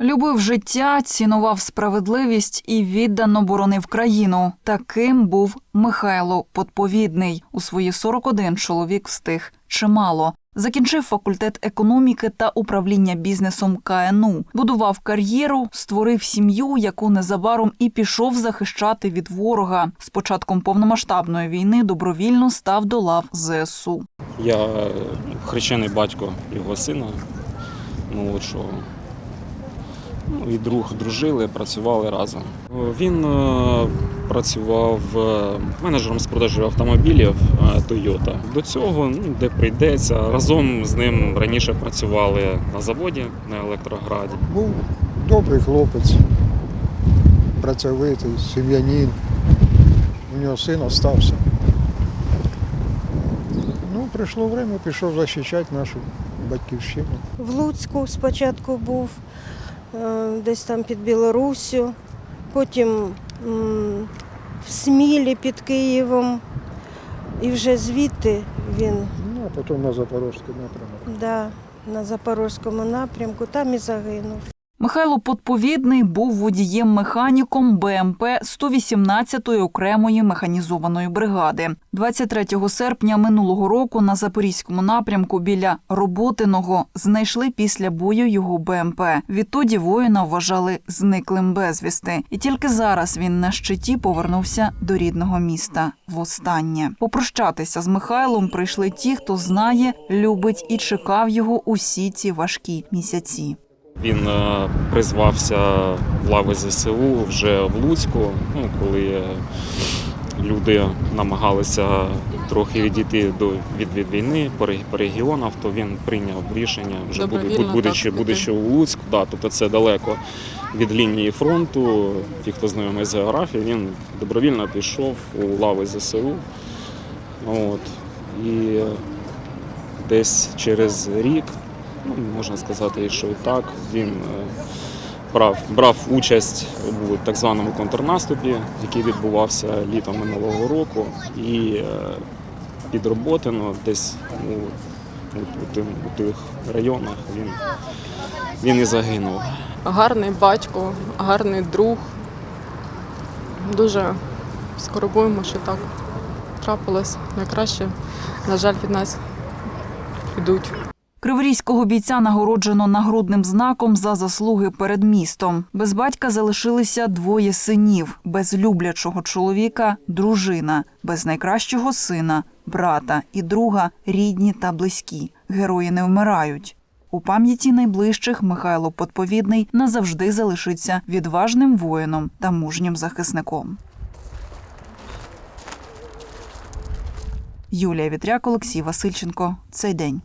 Любив життя, цінував справедливість і віддано боронив країну. Таким був Михайло Подповідний. У свої 41 чоловік встиг чимало. Закінчив факультет економіки та управління бізнесом КНУ, будував кар'єру, створив сім'ю, яку незабаром і пішов захищати від ворога. З початком повномасштабної війни добровільно став до лав ЗСУ. Я хрещений батько його сина молодшого. Ну, і друг дружили, працювали разом. Він е, працював е, менеджером з продажу автомобілів е, Toyota. До цього, ну, де прийдеться, разом з ним раніше працювали на заводі на електрограді. Був добрий хлопець, працьовитий, сім'янин. У нього син остався. Ну, прийшло время, пішов захищати нашу батьківщину. В Луцьку спочатку був, десь там під Білорусю, потім в Смілі під Києвом. І вже звідти він Ну, а потім на Запорозький напрямок. да, на Запорозькому напрямку, там і загинув. Михайло Подповідний був водієм-механіком БМП 118-ї окремої механізованої бригади. 23 серпня минулого року на запорізькому напрямку біля Роботиного знайшли після бою його БМП. Відтоді воїна вважали зниклим безвісти, і тільки зараз він на щиті повернувся до рідного міста. Востаннє попрощатися з Михайлом прийшли ті, хто знає, любить і чекав його усі ці важкі місяці. Він е, призвався в лави ЗСУ вже в Луцьку, ну, коли е, люди намагалися трохи відійти до, від, від війни по, регіонах, то він прийняв рішення вже буду- Добровільно, будучи, будучи у Луцьку. Да, тобто це далеко від лінії фронту. Ті, хто знайомий з географією, він добровільно пішов у лави ЗСУ. От. І десь через рік ну, можна сказати, що і так. Він е, брав, брав участь у так званому контрнаступі, який відбувався літом минулого року, і е, під Роботино десь ну, у, у, тим, у тих районах він, він і загинув. Гарний батько, гарний друг. Дуже скорбуємо, що так трапилось. Найкраще, на жаль, від нас йдуть. Криворізького бійця нагороджено нагрудним знаком за заслуги перед містом. Без батька залишилися двоє синів, без люблячого чоловіка дружина, без найкращого сина, брата і друга рідні та близькі. Герої не вмирають. У пам'яті найближчих Михайло Подповідний назавжди залишиться відважним воїном та мужнім захисником. Юлія Вітряк, Олексій Васильченко. Цей день.